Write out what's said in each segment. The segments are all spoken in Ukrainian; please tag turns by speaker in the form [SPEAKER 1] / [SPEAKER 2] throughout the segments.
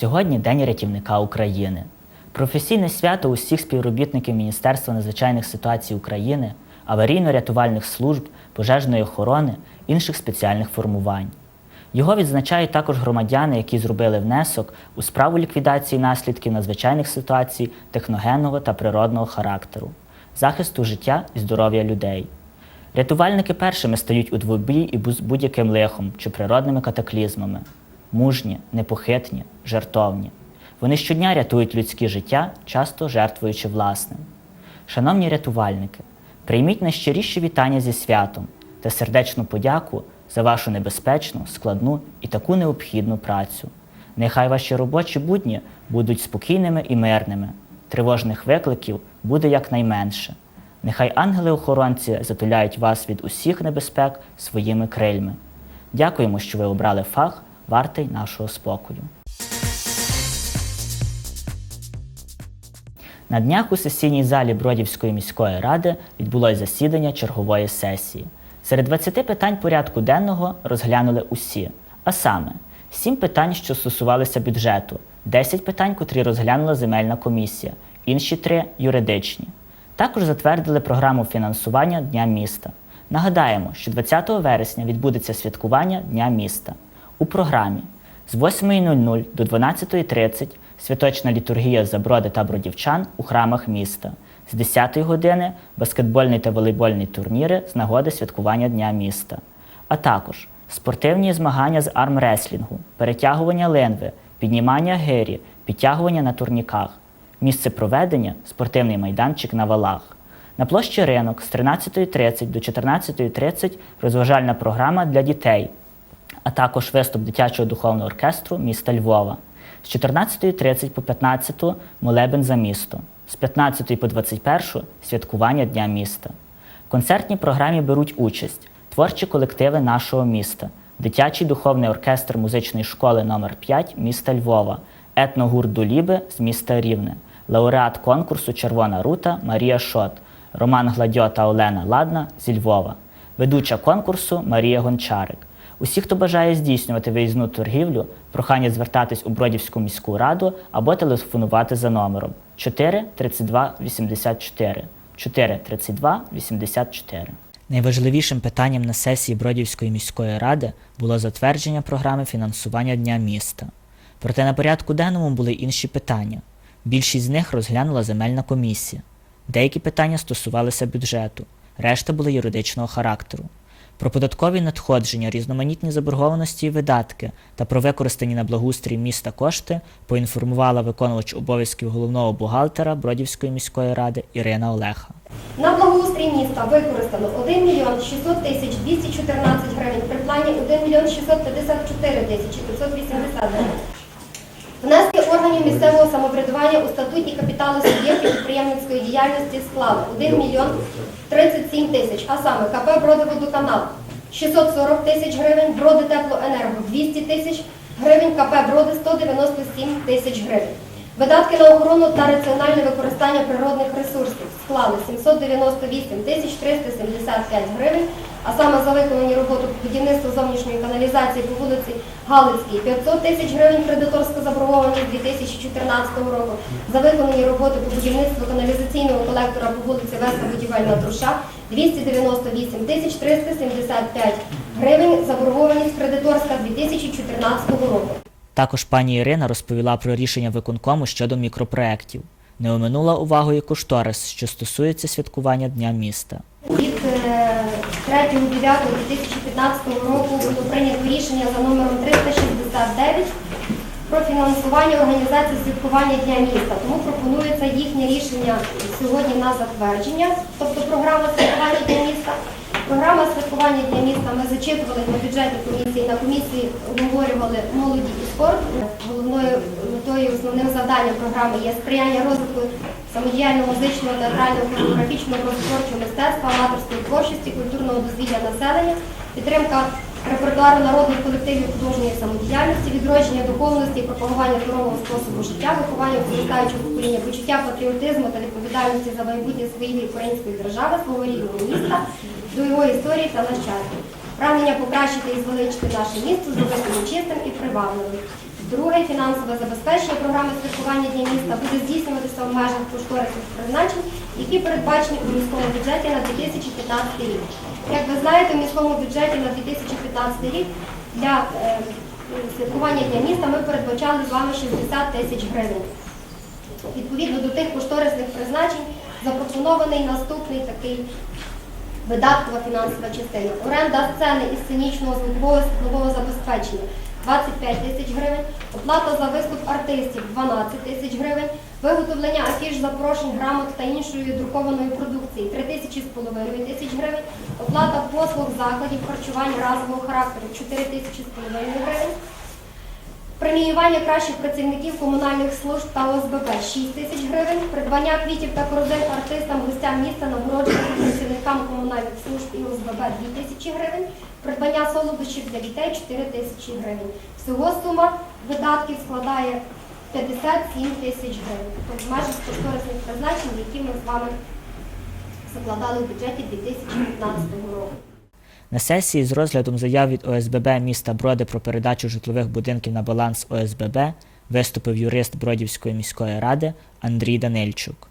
[SPEAKER 1] Сьогодні День рятівника України. Професійне свято усіх співробітників Міністерства надзвичайних ситуацій України, аварійно-рятувальних служб, пожежної охорони, інших спеціальних формувань. Його відзначають також громадяни, які зробили внесок у справу ліквідації наслідків надзвичайних ситуацій техногенного та природного характеру, захисту життя і здоров'я людей. Рятувальники першими стають у двобій і будь-яким лихом чи природними катаклізмами. Мужні, непохитні, жертовні. Вони щодня рятують людське життя, часто жертвуючи власним. Шановні рятувальники, прийміть найщиріші вітання зі святом та сердечну подяку за вашу небезпечну, складну і таку необхідну працю. Нехай ваші робочі будні будуть спокійними і мирними, тривожних викликів буде якнайменше. Нехай ангели-охоронці затуляють вас від усіх небезпек своїми крильми. Дякуємо, що ви обрали фах, вартий нашого спокою. На днях у сесійній залі Бродівської міської ради відбулось засідання чергової сесії. Серед 20 питань порядку денного розглянули усі, а саме 7 питань, що стосувалися бюджету, 10 питань, котрі розглянула земельна комісія, інші 3 юридичні. Також затвердили програму фінансування Дня міста. Нагадаємо, що 20 вересня відбудеться святкування Дня міста. У програмі з 8.00 до 12.30 святочна літургія за броди та бродівчан у храмах міста. З 10 години баскетбольні та волейбольні турніри з нагоди святкування Дня міста. А також спортивні змагання з армреслінгу, перетягування ленви, піднімання гирі, підтягування на турніках. Місце проведення спортивний майданчик на валах. На площі ринок з 13.30 до 14.30 розважальна програма для дітей, а також виступ дитячого духовного оркестру міста Львова. З 14.30 по 15 молебен за місто, з 15 по 21 святкування Дня міста. В концертній програмі беруть участь творчі колективи нашого міста, дитячий духовний оркестр музичної школи номер 5 міста Львова, етногурт Дуліби з міста Рівне, лауреат конкурсу Червона рута Марія Шот, Роман Гладьо та Олена Ладна зі Львова, ведуча конкурсу Марія Гончарик. Усі, хто бажає здійснювати виїзну торгівлю, прохання звертатись у Бродівську міську раду або телефонувати за номером 4 32 84 4 32 84. Найважливішим питанням на сесії Бродівської міської ради було затвердження програми фінансування Дня міста. Проте на порядку денному були інші питання. Більшість з них розглянула земельна комісія. Деякі питання стосувалися бюджету, решта були юридичного характеру. Про податкові надходження, різноманітні заборгованості і видатки та про використані на благоустрій міста кошти поінформувала виконувач обов'язків головного бухгалтера Бродівської міської ради Ірина Олеха.
[SPEAKER 2] На благоустрій міста використано 1 мільйон 600 тисяч 214 гривень, при плані 1 мільйон 654 тисячі 580 гривень. Внески органів місцевого самоврядування у статутні капітали суб'єктів підприємницької діяльності склали 1 мільйон 37 тисяч, а саме КП «Бродиводоканал» 640 тисяч гривень, Броди Теплоенерго 200 тисяч гривень, КП «Броди» 197 тисяч гривень. Видатки на охорону та раціональне використання природних ресурсів склали 798 тисяч 375 гривень, а саме за виконані роботи по будівництву зовнішньої каналізації по вулиці Галицькій 500 тисяч гривень кредиторська заборгованість 2014 року, за виконані роботи по будівництву каналізаційного колектора по вулиці Веста Будівельна Труша 298 тисяч 375 гривень, заборгованість кредиторська 2014 року.
[SPEAKER 1] Також пані Ірина розповіла про рішення виконкому щодо мікропроєктів. Не оминула увагою кошторис, що стосується святкування Дня міста.
[SPEAKER 2] Від е, 3.9.2015 року було прийнято рішення за номером 369 про фінансування організації святкування Дня міста. Тому пропонується їхнє рішення сьогодні на затвердження, тобто програма святкування Дня міста. Програма святкування Дня міста ми зачитували на бюджетній комісії. На комісії обговорювали молоді і спорт. Головною метою основним завданням програми є сприяння розвитку самодіяльного музичного, театрального, фотографічного, прозорчого мистецтва, аматорської творчості, культурного дозвілля населення, підтримка репертуару народних колективів художньої самодіяльності, відродження духовності і пропагування здорового способу життя, виховання зростаючого покоління, почуття патріотизму та відповідальності за майбутнє своєї української держави, свого рідного міста, до його історії та нащадків. Прагнення покращити і звеличити наше місто, зробити чистим і привабливим. Друге фінансове забезпечення програми святкування Дня міста буде здійснюватися в межах кошторисних призначень, які передбачені у міському бюджеті на 2015 рік. Як ви знаєте, в міському бюджеті на 2015 рік для е, святкування Дня міста ми передбачали з вами 60 тисяч гривень. Відповідно до тих кошторисних призначень запропонований наступний такий видаткова фінансова частина. Оренда сцени і сценічного звукового забезпечення 25 тисяч гривень, оплата за виступ артистів 12 тисяч гривень, виготовлення афіш, запрошень, грамот та іншої друкованої продукції 3 тисячі з половиною тисяч гривень, оплата послуг закладів харчування разового характеру 4 тисячі з половиною гривень. Преміювання кращих працівників комунальних служб та ОСББ 6 тисяч гривень, придбання квітів та корзин артистам, гостям міста, нагородження працівникам комунальних служб і ОСББ 2 тисячі гривень, придбання солодощів для дітей 4 тисячі гривень. Всього сума видатків складає 57 тисяч гривень. Тобто в межах кошторисних призначень, які ми з вами закладали в бюджеті 2015 року.
[SPEAKER 1] На сесії з розглядом заяв від ОСББ міста Броди про передачу житлових будинків на баланс ОСББ виступив юрист Бродівської міської ради Андрій Данильчук.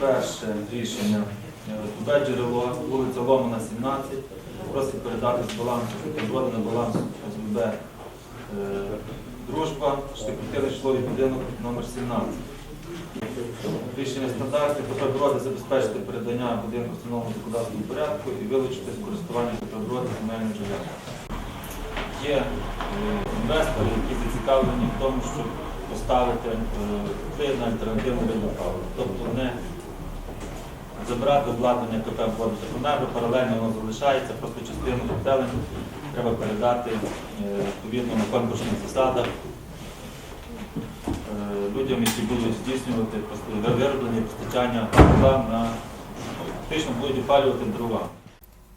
[SPEAKER 3] Перше рішення. Туди джерело, вулиця Ломана, 17. Просить передати з балансу Бутерброди на баланс ОСББ е, Дружба, штаб-квартира житловий будинок номер 17. Рішення стандартне, Бутерброди забезпечити передання будинку встановленого законодавством порядку і вилучити з користування земельних ділянок. Є е, інвестори, які зацікавлені в тому, щоб поставити е, котли на альтернативну палива. Тобто не забрати обладнання КП «Водоканерго», паралельно воно залишається, просто частину котелень треба передати е, відповідно на конкурсних засадах е, людям, які будуть здійснювати вироблення постачання тепла на фактично будуть опалювати дрова.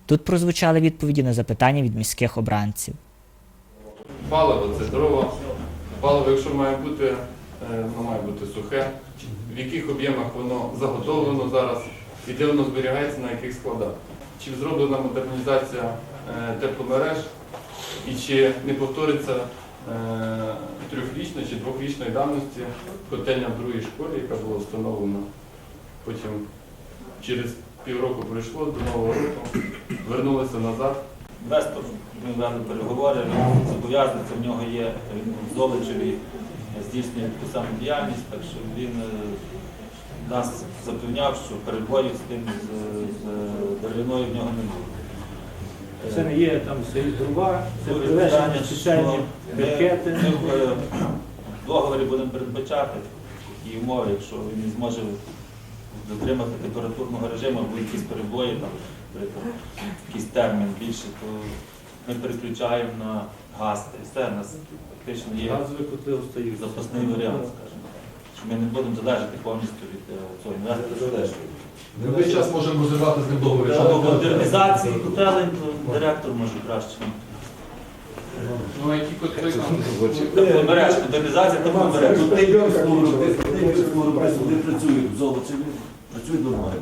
[SPEAKER 1] Тут прозвучали відповіді на запитання від міських обранців.
[SPEAKER 4] Паливо це дрова. Паливо, якщо має бути, е, воно має бути сухе. В яких об'ємах воно заготовлено зараз і де воно зберігається, на яких складах. Чи зроблена модернізація е, тепломереж і чи не повториться е, трьохрічної чи двохрічної давності котельня в другій школі, яка була встановлена. Потім через півроку пройшло до нового року, вернулися назад.
[SPEAKER 3] Інвестор, ми вели переговори, він в нього є, Золочеві здійснює таку саму діяльність, так що він е, нас запевняв, що перебоїв з тим з, з деревиною в нього не буде.
[SPEAKER 5] Це не є там свої дрова, це
[SPEAKER 3] Друге питання,
[SPEAKER 5] спеціальні
[SPEAKER 3] що. Ми в е, договорі будемо передбачати такі умови, якщо він не зможе дотримати температурного режиму, або якісь перебої, там, наприклад, якийсь термін більше, то ми переключаємо на газ. І все, у нас фактично є
[SPEAKER 5] Газові котли остаються.
[SPEAKER 3] запасний варіант, скажімо. Що ми не будемо залежати повністю від е, цього інвестора.
[SPEAKER 6] Ми весь час можемо розірвати з ним договір.
[SPEAKER 3] Щодо модернізації котелень, то директор може краще.
[SPEAKER 4] Ну а які котли
[SPEAKER 3] Тепломереж, модернізація тепломереж.
[SPEAKER 7] Тут не йдемо вони працюють в Золочеві, працюють нормально.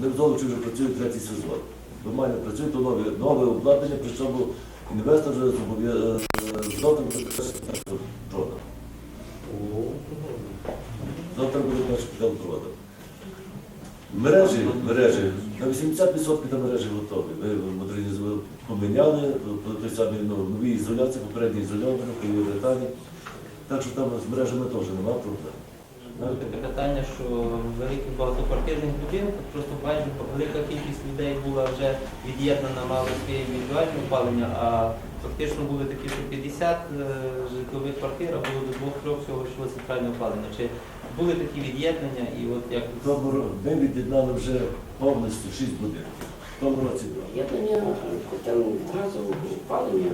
[SPEAKER 7] Ми в Золочеві вже працюють третій сезон. Нормально працюють, то нове, нове обладнання, причому інвестор вже зобов'язаний завтра буде Мережі, мережі, на 80% та мережі готові. Ми модернізували, поміняли, той самий ну, нові ізоляції, попередні ізольовані, поліуретані. Так що там з мережами теж немає проблем.
[SPEAKER 8] Таке питання, що в великих багатоквартирних будинках просто майже велика кількість людей була вже від'єднана, мали своє індивідуальне опалення, а фактично були такі, що 50 е, житлових квартир, а було до двох-трьох всього йшло центральне опалення. Чи були такі від'єднання і от як
[SPEAKER 7] тому Ми від'єднали вже повністю 6 будинків. В тому році два.
[SPEAKER 9] Єднання котелень від газового опалення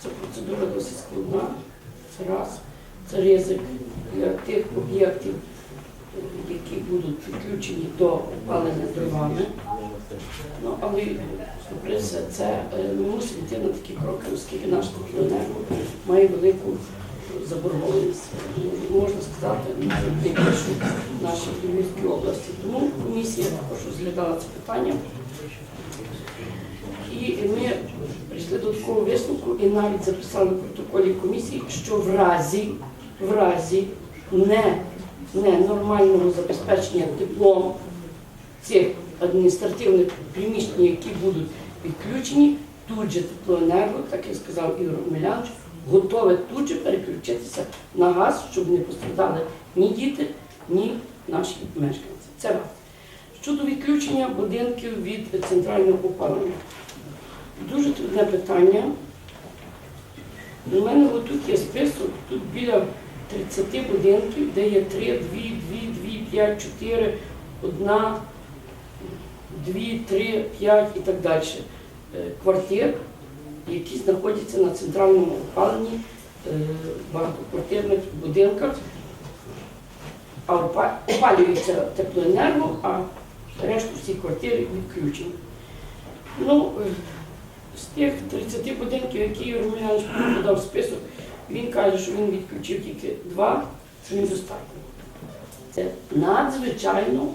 [SPEAKER 9] це процедура досить складна. Це раз. Це ризик для тих об'єктів, які будуть підключені до опалення дровами. Ну, але попри все це е, ми мусимо йти на такі кроки, оскільки наш теплоенерго має велику заборгованість, ну, можна сказати, навіть найбільшу в нашій Львівській області. Тому комісія також розглядала це питання. І ми дійшли до такого висновку і навіть записали в протоколі комісії, що в разі, в разі не, не нормального забезпечення теплом цих адміністративних приміщень, які будуть відключені, тут же теплоенерго, так як сказав Ігор Омелянович, готове тут же переключитися на газ, щоб не пострадали ні діти, ні наші мешканці. Це раз. Щодо відключення будинків від центрального опалення. Дуже трудне питання. У мене отут є список, тут біля 30 будинків, де є 3, 2, 2, 2, 5, 4, 1, 2, 3, 5 і так далі. е, Квартир, які знаходяться на центральному опаленні е, багатоквартирних будинках, а опа- опалюється теплоенерго, а решту всі квартири відключені. Ну, е, з тих 30 будинків, які Милянович подав список, він каже, що він відключив тільки два, це недостатньо. Це надзвичайно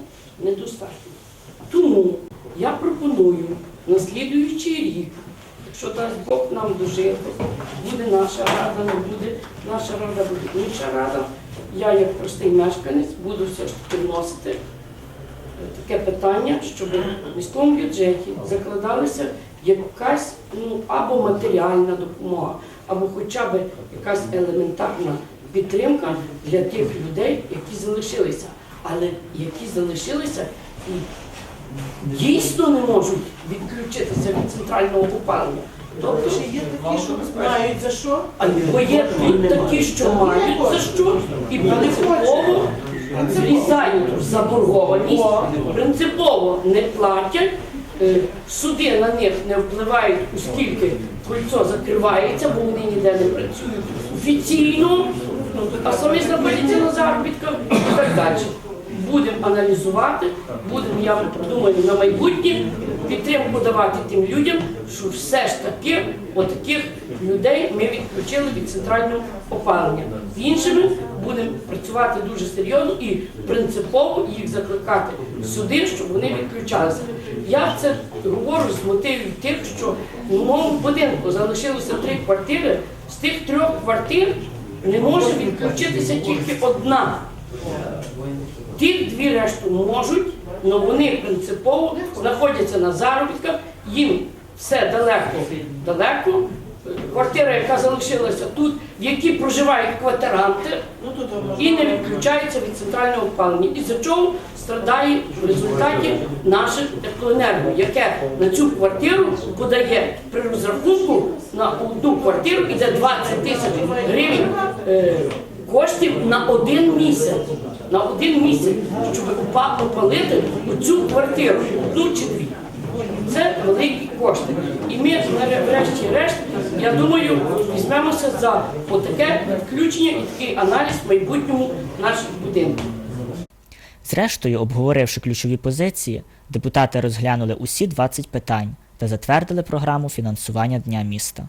[SPEAKER 9] недостатньо. Тому я пропоную на слідуючий рік, якщо дасть Бог нам дожити, буде наша рада, не буде наша рада, буде інша рада. Я, як простий мешканець, буду все ж таки вносити е, таке питання, щоб в міському бюджеті закладалася якась ну, або матеріальна допомога, або хоча б якась елементарна підтримка для тих людей, які залишилися, але які залишилися і дійсно не можуть відключитися від центрального опалення. Тобто,
[SPEAKER 10] Є такі, що мають за що?
[SPEAKER 9] а бо є такі, що мають за що, і принципово зрізають заборгованість, принципово не платять, суди на них не впливають, оскільки кольцо закривається, бо вони ніде не працюють офіційно, а самі знаходяться на заробітках і так далі. Будемо аналізувати, будемо, я думаю, на майбутнє підтримку давати тим людям, що все ж таки отаких людей ми відключили від центрального опалення. З іншими будемо працювати дуже серйозно і принципово їх закликати сюди, щоб вони відключалися. Я це говорю з мотивів тих, що в моєму будинку залишилося три квартири, з тих трьох квартир не може відключитися тільки одна. Ті дві решту можуть, але вони принципово знаходяться на заробітках, їм все далеко, далеко. Квартира, яка залишилася тут, в якій проживають квартиранти,
[SPEAKER 10] Ну
[SPEAKER 9] і не відключаються від центрального опалення. І за чого страдає в результаті наше теплоенерго, яке на цю квартиру подає при розрахунку на одну квартиру іде 20 тисяч гривень е, коштів на один місяць. На один місяць, щоб опа- опалити цю квартиру, одну чи дві. Це великі кошти. І ми врешті-решт, я думаю, візьмемося за отаке включення і такий аналіз в майбутньому наших будинків.
[SPEAKER 1] Зрештою, обговоривши ключові позиції, депутати розглянули усі 20 питань та затвердили програму фінансування Дня міста.